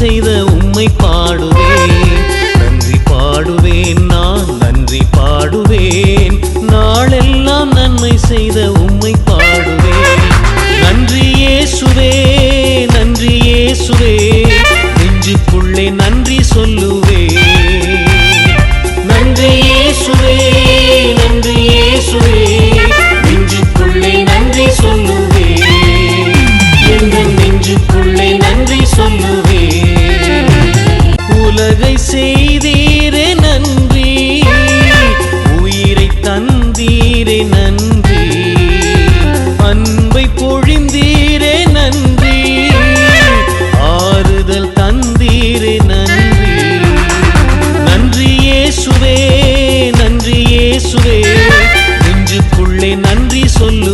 செய்த உம்மை பாடுவேன். நன்றி பாடுவேன் நான் நன்றி பாடுவேன். நாளெல்லாம் நன்மை செய்த உம்மை பாடுவேன். நன்றியே சுவே நன்றியே சுவே நெஞ்சுக்குள்ளே நன்றி சொல்லுவே. நன்றியே சுவே நன்றியே சுவே நெஞ்சுக்குள்ளே நன்றி சொல்லுவே. எங்கள் நெஞ்சுக்குள்ளே நன்றி சொல்லுவேன் வருகை செய்தீரே நன்றி. உயிரை தந்தீரே நன்றி. அன்பை பொழிந்தீரே நன்றி. ஆறுதல் தந்தீரே நன்றி. நன்றியே சுவே நன்றியே சுவே நெஞ்சுக்குள்ளே நன்றி சொல்லு.